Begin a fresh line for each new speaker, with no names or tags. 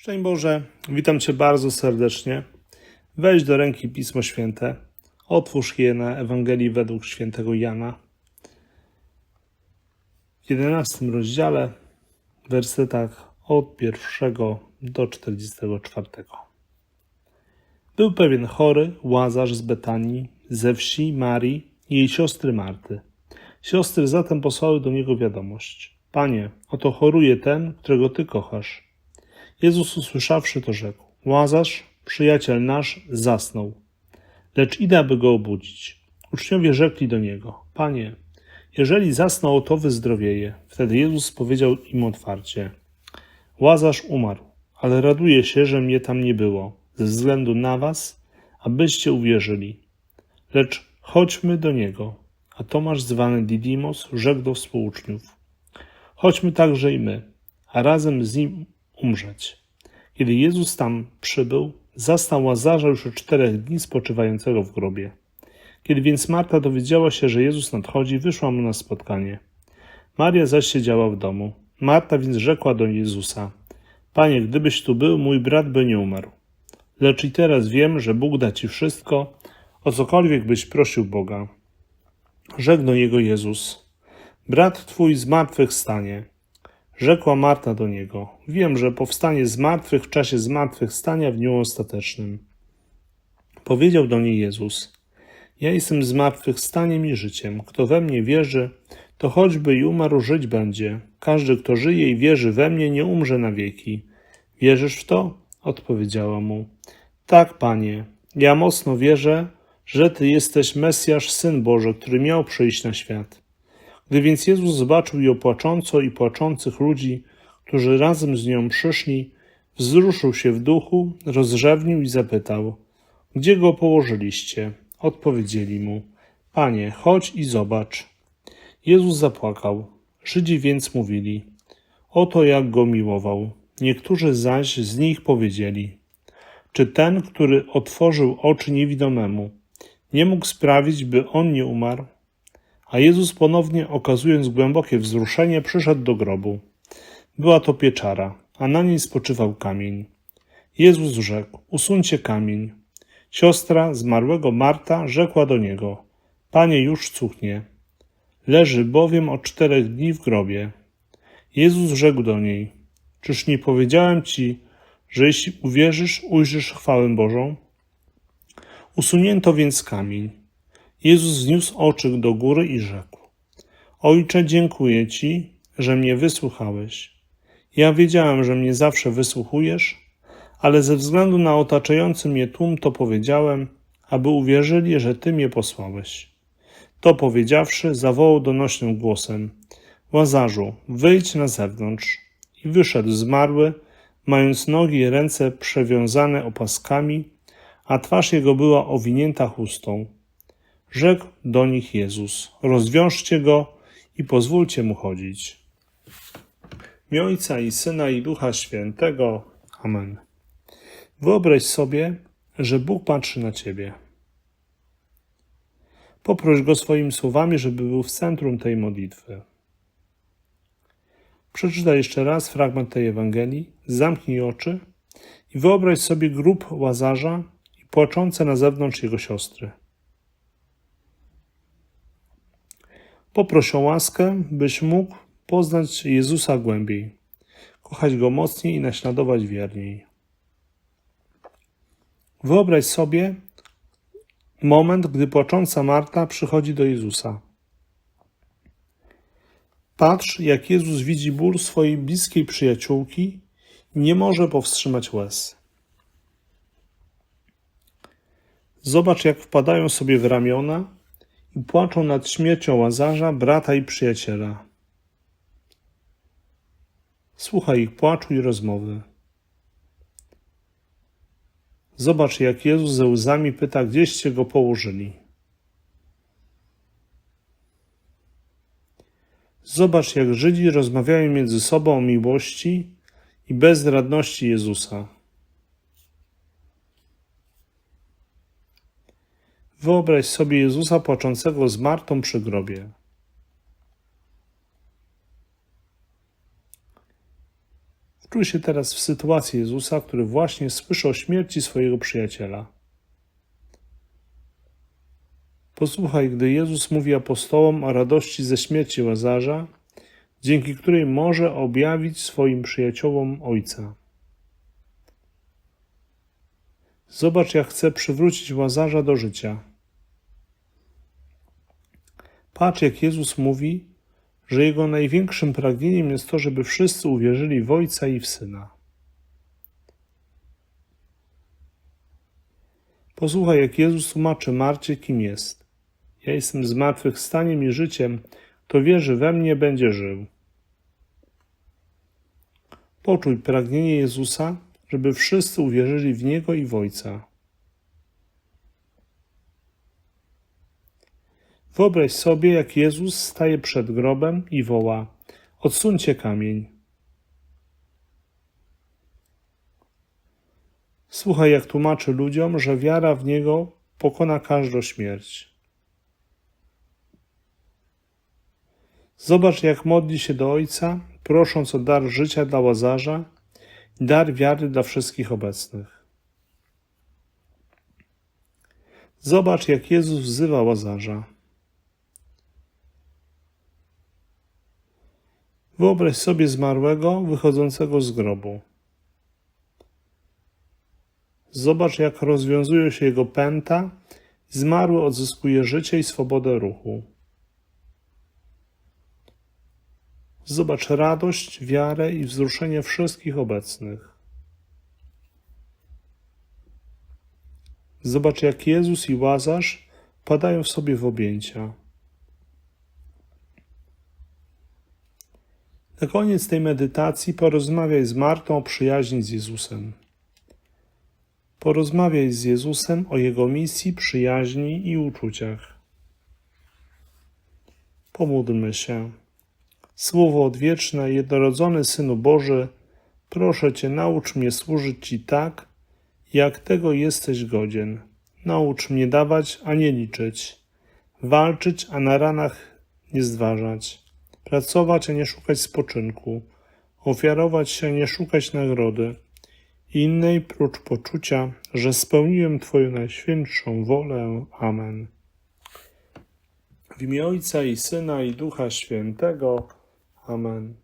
Szczęść Boże, witam Cię bardzo serdecznie. Weź do ręki Pismo Święte, otwórz je na Ewangelii według świętego Jana. W 11 rozdziale, wersetach od pierwszego do 44. Był pewien chory, łazarz z Betanii, ze wsi Marii i jej siostry Marty. Siostry zatem posłały do niego wiadomość. Panie, oto choruje ten, którego Ty kochasz. Jezus usłyszawszy to rzekł: Łazarz, przyjaciel nasz, zasnął. Lecz idę, aby go obudzić. Uczniowie rzekli do niego: Panie, jeżeli zasnął, to wyzdrowieje. Wtedy Jezus powiedział im otwarcie: Łazarz umarł, ale raduję się, że mnie tam nie było, ze względu na was, abyście uwierzyli. Lecz chodźmy do niego. A Tomasz, zwany Didymos, rzekł do współuczniów: Chodźmy także i my, a razem z nim umrzeć. Kiedy Jezus tam przybył, zastał Łazarza już od czterech dni spoczywającego w grobie. Kiedy więc Marta dowiedziała się, że Jezus nadchodzi, wyszła mu na spotkanie. Maria zaś siedziała w domu. Marta więc rzekła do Jezusa: Panie, gdybyś tu był, mój brat by nie umarł. Lecz i teraz wiem, że Bóg da ci wszystko, o cokolwiek byś prosił Boga. Do niego Jezus: Brat twój z martwych stanie. Rzekła Marta do niego: Wiem, że powstanie z martwych w czasie zmartwychwstania w dniu ostatecznym. Powiedział do niej Jezus: Ja jestem zmartwychwstaniem i życiem. Kto we mnie wierzy, to choćby i umarł, żyć będzie. Każdy, kto żyje i wierzy we mnie, nie umrze na wieki. Wierzysz w to? Odpowiedziała mu: Tak, panie. Ja mocno wierzę, że ty jesteś Mesjasz, syn Boży, który miał przyjść na świat. Gdy więc Jezus zobaczył ją płaczącą i płaczących ludzi, którzy razem z nią przyszli, wzruszył się w duchu, rozrzewnił i zapytał: Gdzie go położyliście? Odpowiedzieli mu: Panie, chodź i zobacz. Jezus zapłakał. Żydzi więc mówili: Oto jak go miłował. Niektórzy zaś z nich powiedzieli: Czy ten, który otworzył oczy niewidomemu, nie mógł sprawić, by on nie umarł? A Jezus ponownie, okazując głębokie wzruszenie, przyszedł do grobu. Była to pieczara, a na niej spoczywał kamień. Jezus rzekł: Usuńcie kamień. Siostra zmarłego Marta rzekła do niego: Panie, już cuchnie. Leży bowiem od czterech dni w grobie. Jezus rzekł do niej: Czyż nie powiedziałem ci, że jeśli uwierzysz, ujrzysz chwałę Bożą? Usunięto więc kamień. Jezus wzniósł oczy do góry i rzekł: Ojcze, dziękuję Ci, że mnie wysłuchałeś. Ja wiedziałem, że mnie zawsze wysłuchujesz, ale ze względu na otaczający mnie tłum to powiedziałem, aby uwierzyli, że Ty mnie posłałeś. To powiedziawszy, zawołał donośnym głosem: Łazarzu, wyjdź na zewnątrz. I wyszedł zmarły, mając nogi i ręce przewiązane opaskami, a twarz jego była owinięta chustą. Rzekł do nich Jezus: Rozwiążcie go i pozwólcie mu chodzić. Imię Ojca i Syna i Ducha Świętego. Amen. Wyobraź sobie, że Bóg patrzy na ciebie. Poproś go swoimi słowami, żeby był w centrum tej modlitwy. Przeczytaj jeszcze raz fragment tej Ewangelii, zamknij oczy i wyobraź sobie grób łazarza i płaczące na zewnątrz jego siostry. Poproś o łaskę, byś mógł poznać Jezusa głębiej, kochać Go mocniej i naśladować wierniej. Wyobraź sobie moment, gdy płacząca Marta przychodzi do Jezusa. Patrz, jak Jezus widzi ból swojej bliskiej przyjaciółki i nie może powstrzymać łez. Zobacz, jak wpadają sobie w ramiona i płaczą nad śmiercią Łazarza, brata i przyjaciela. Słuchaj ich płaczu i rozmowy. Zobacz, jak Jezus ze łzami pyta, gdzieście go położyli. Zobacz, jak Żydzi rozmawiają między sobą o miłości i bezradności Jezusa. Wyobraź sobie Jezusa płaczącego z Martą przy grobie. Wczuj się teraz w sytuację Jezusa, który właśnie słyszy o śmierci swojego przyjaciela. Posłuchaj, gdy Jezus mówi apostołom o radości ze śmierci Łazarza, dzięki której może objawić swoim przyjaciołom Ojca. Zobacz, jak chce przywrócić Łazarza do życia. Patrz, jak Jezus mówi, że jego największym pragnieniem jest to, żeby wszyscy uwierzyli w Ojca i w Syna. Posłuchaj, jak Jezus tłumaczy Marcie, kim jest. Ja jestem zmartwychwstaniem i życiem, kto wierzy we mnie, będzie żył. Poczuj pragnienie Jezusa, żeby wszyscy uwierzyli w Niego i w Ojca. Wyobraź sobie, jak Jezus staje przed grobem i woła: Odsuńcie kamień. Słuchaj, jak tłumaczy ludziom, że wiara w Niego pokona każdą śmierć. Zobacz, jak modli się do Ojca, prosząc o dar życia dla Łazarza i dar wiary dla wszystkich obecnych. Zobacz, jak Jezus wzywa Łazarza. Wyobraź sobie zmarłego wychodzącego z grobu. Zobacz, jak rozwiązują się jego pęta, zmarły odzyskuje życie i swobodę ruchu. Zobacz radość, wiarę i wzruszenie wszystkich obecnych. Zobacz, jak Jezus i Łazarz padają w sobie w objęcia. Na koniec tej medytacji porozmawiaj z Martą o przyjaźni z Jezusem. Porozmawiaj z Jezusem o Jego misji, przyjaźni i uczuciach. Pomódlmy się. Słowo odwieczne, jednorodzony Synu Boży, proszę Cię, naucz mnie służyć Ci tak, jak tego jesteś godzien. Naucz mnie dawać, a nie liczyć, walczyć, a na ranach nie zdważać, pracować, a nie szukać spoczynku, ofiarować się, a nie szukać nagrody, innej prócz poczucia, że spełniłem Twoją najświętszą wolę. Amen. W imię Ojca i Syna i Ducha Świętego. Amen.